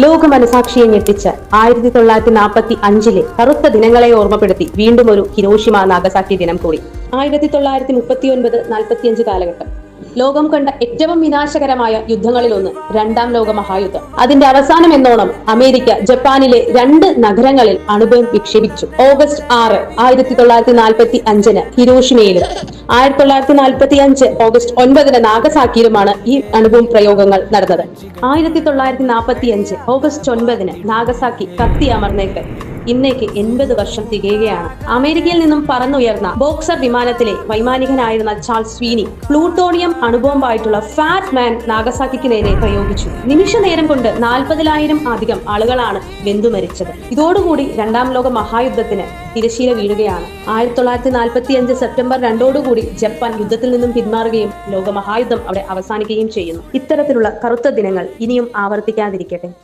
ലോക മനസാക്ഷിയെ ഞെട്ടിച്ച് ആയിരത്തി തൊള്ളായിരത്തി നാൽപ്പത്തി അഞ്ചിലെ കറുത്ത ദിനങ്ങളെ ഓർമ്മപ്പെടുത്തി വീണ്ടും ഒരു ഹിരോഷിമ നാഗസാക്കി ദിനം കൂടി. ആയിരത്തി തൊള്ളായിരത്തി മുപ്പത്തി ഒൻപത് നാൽപ്പത്തിയഞ്ച് കാലഘട്ടം. ലോകം കണ്ട ഏറ്റവും വിനാശകരമായ യുദ്ധങ്ങളിലൊന്ന് രണ്ടാം ലോക മഹായുദ്ധം. അതിന്റെ അവസാനം എന്നോണം അമേരിക്ക ജപ്പാനിലെ രണ്ട് നഗരങ്ങളിൽ അണുബോം വിക്ഷേപിച്ചു. ഓഗസ്റ്റ് ആറ് ആയിരത്തി തൊള്ളായിരത്തി നാൽപ്പത്തി അഞ്ചിന് ഹിരോഷിമയിലും ആയിരത്തി തൊള്ളായിരത്തി നാൽപ്പത്തി അഞ്ച് ഓഗസ്റ്റ് ഒൻപതിന് നാഗസാക്കിയിലുമാണ് ഈ അണുബോം പ്രയോഗങ്ങൾ നടന്നത്. ആയിരത്തി തൊള്ളായിരത്തി നാൽപ്പത്തി അഞ്ച് ഓഗസ്റ്റ് ഒൻപതിന് നാഗസാക്കി കത്തി അമർന്നേക്ക് ഇന്നേക്ക് എൺപത് വർഷം തികയുകയാണ്. അമേരിക്കയിൽ നിന്നും പറന്നുയർന്ന ബോക്സർ വിമാനത്തിലെ വൈമാനികനായിരുന്ന ചാൾസ് സ്വീനി പ്ലൂട്ടോണിയം അണുബോംബായിട്ടുള്ള ഫാറ്റ് മാൻ നാഗസാക്കിക്ക് നേരെ പ്രയോഗിച്ചു. നിമിഷ നേരം കൊണ്ട് നാൽപ്പതിനായിരം അധികം ആളുകളാണ് വെന്തു മരിച്ചത്. ഇതോടുകൂടി രണ്ടാം ലോക മഹായുദ്ധത്തിന് തിരശീല വീഴുകയാണ്. ആയിരത്തി തൊള്ളായിരത്തി നാൽപ്പത്തി അഞ്ച് സെപ്റ്റംബർ രണ്ടോടുകൂടി ജപ്പാൻ യുദ്ധത്തിൽ നിന്നും പിന്മാറുകയും ലോകമഹായുദ്ധം അവിടെ അവസാനിക്കുകയും ചെയ്യുന്നു. ഇത്തരത്തിലുള്ള കറുത്ത ദിനങ്ങൾ ഇനിയും ആവർത്തിക്കാതിരിക്കട്ടെ.